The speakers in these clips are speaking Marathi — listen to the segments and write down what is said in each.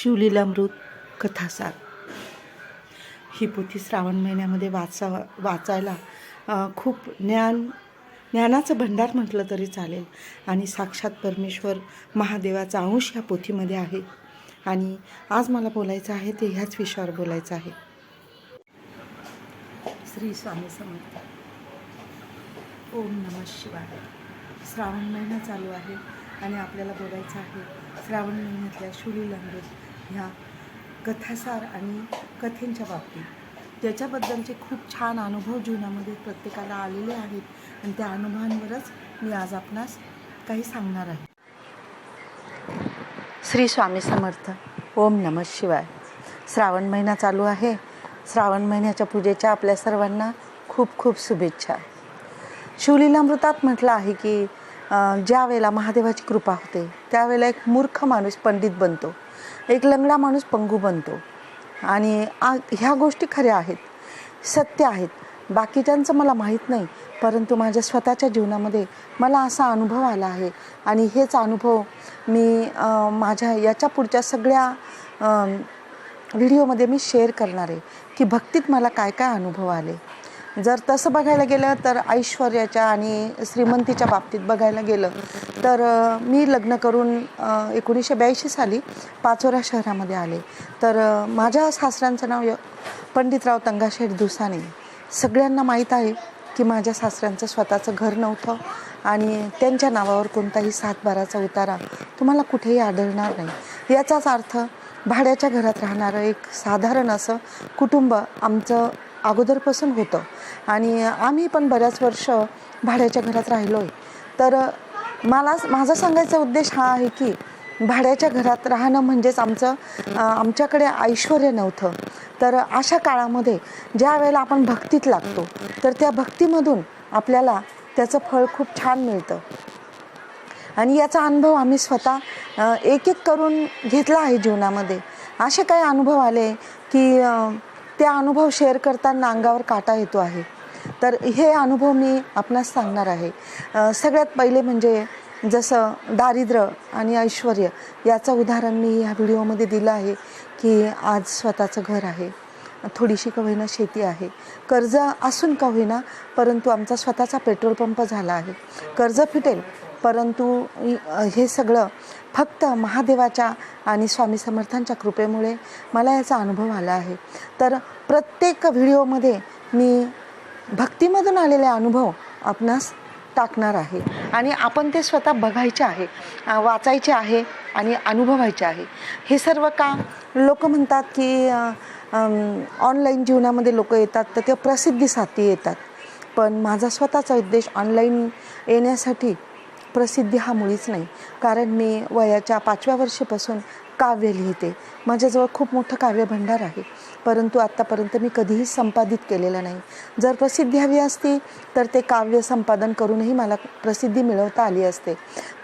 शिवलीलामृत कथासार. ही पोथी श्रावण महिन्यामध्ये वाचा वाचायला खूप ज्ञान ज्ञानाचं भंडार म्हटलं तरी चालेल. आणि साक्षात परमेश्वर महादेवाचा अंश ह्या पोथीमध्ये आहे. आणि आज मला बोलायचं आहे ते ह्याच विषयावर बोलायचं आहे. श्री स्वामी समर्थ. ओम नमः शिवाय. श्रावण महिना चालू आहे आणि आपल्याला बोलायचं आहे श्रावण महिन्यातल्या शुलीलामृत ह्या कथासार आणि कथेंच्या बाबतीत. त्याच्याबद्दलचे खूप छान अनुभव जीवनामध्ये प्रत्येकाला आलेले आहेत आणि त्या अनुभवांवरच मी आज आपणास काही सांगणार आहे. श्री स्वामी समर्थ ओम नमः शिवाय. श्रावण महिना चालू आहे. श्रावण महिन्याच्या पूजेच्या आपल्या सर्वांना खूप खूप शुभेच्छा. शिवलीलामृतात म्हटलं आहे की ज्या वेळेला महादेवाची कृपा होते त्यावेळेला एक मूर्ख माणूस पंडित बनतो. एक लंगडा माणूस पंगू बनतो. आणि आ ह्या गोष्टी खऱ्या आहेत सत्य आहेत. बाकीच्यांचं मला माहीत नाही परंतु माझ्या स्वतःच्या जीवनामध्ये मला असा अनुभव आला आहे. आणि हेच अनुभव मी माझ्या याच्या पुढच्या सगळ्या व्हिडिओमध्ये मी शेअर करणार आहे की भक्तीत मला काय काय अनुभव आले. जर तसं बघायला गेलं तर ऐश्वर्याच्या आणि श्रीमंतीच्या बाबतीत बघायला गेलं तर मी लग्न करून एकोणीसशे ब्याऐंशी साली पाचोरा शहरामध्ये आले. तर माझ्या सासऱ्यांचं नाव य- पंडितराव तंगाशेठ दुसाने. सगळ्यांना माहीत आहे की माझ्या सासऱ्यांचं स्वतःचं घर नव्हतं आणि त्यांच्या नावावर कोणताही सातबाराचा उतारा तुम्हाला कुठेही आढळणार नाही. याचाच अर्थ भाड्याच्या घरात राहणारं एक साधारण असं कुटुंब आमचं अगोदरपासून होतं. आणि आम्ही पण बऱ्याच वर्ष भाड्याच्या घरात राहिलो आहे तर मला माझा सांगायचा उद्देश हा आहे की भाड्याच्या घरात राहणं म्हणजेच आमचं आमच्याकडे ऐश्वर नव्हतं. तर अशा काळामध्ये ज्या वेळेला आपण भक्तीत लागतो तर त्या भक्तीमधून आपल्याला त्याचं फळ खूप छान मिळतं. आणि याचा अनुभव आम्ही स्वतः एक एक करून घेतला आहे जीवनामध्ये. असे काही अनुभव आले की ते अनुभव शेअर करताना अंगावर काटा येतो आहे. तर हे अनुभव मी आपणास सांगणार आहे. सगळ्यात पहिले म्हणजे जसं दारिद्र्य आणि ऐश्वर याचं उदाहरण मी ह्या व्हिडिओमध्ये दिलं आहे की आज स्वतःचं घर आहे. थोडीशी का होईना शेती आहे. कर्ज असून का होईना परंतु आमचा स्वतःचा पेट्रोल पंप झाला आहे. कर्ज फिटेल परंतु हे सगळं फक्त महादेवाच्या आणि स्वामी समर्थांच्या कृपेमुळे मला याचा अनुभव आला आहे. तर प्रत्येक व्हिडिओमध्ये मी भक्तीमधून आलेले अनुभव आपणास टाकणार आहे. आणि आपण ते स्वतः बघायचे आहे वाचायचे आहे आणि अनुभवायचे आहे. हे सर्व का लोक म्हणतात की ऑनलाईन जीवनामध्ये लोक येतात तर ते प्रसिद्धीसाठी येतात. पण माझा स्वतःचा उद्देश ऑनलाईन येण्यासाठी प्रसिद्धी हा मुळीच नाही. कारण मी वयाच्या पाचव्या वर्षीपासून काव्य लिहिते. माझ्याजवळ खूप मोठं काव्यभंडार आहे. परंतु आत्तापर्यंत मी कधीही संपादित केलेलं नाही. जर प्रसिद्धी हवी असती तर ते काव्य संपादन करूनही मला प्रसिद्धी मिळवता आली असते.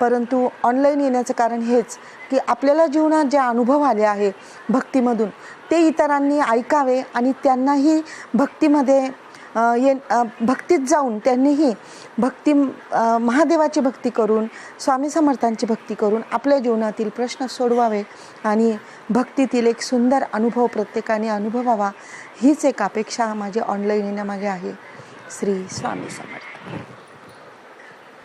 परंतु ऑनलाईन येण्याचं कारण हेच की आपल्याला जीवनात जे अनुभव आले आहे भक्तीमधून ते इतरांनी ऐकावे आणि त्यांनाही भक्तीमध्ये ये भक्तीत जाऊन त्यांनीही भक्ती महादेवाची भक्ती करून स्वामी समर्थांची भक्ती करून आपल्या जीवनातील प्रश्न सोडवावे आणि भक्तीतील एक सुंदर अनुभव प्रत्येकाने अनुभवावा हीच एक अपेक्षा माझी ऑनलाईन येण्यामागे आहे. श्री स्वामी समर्थ.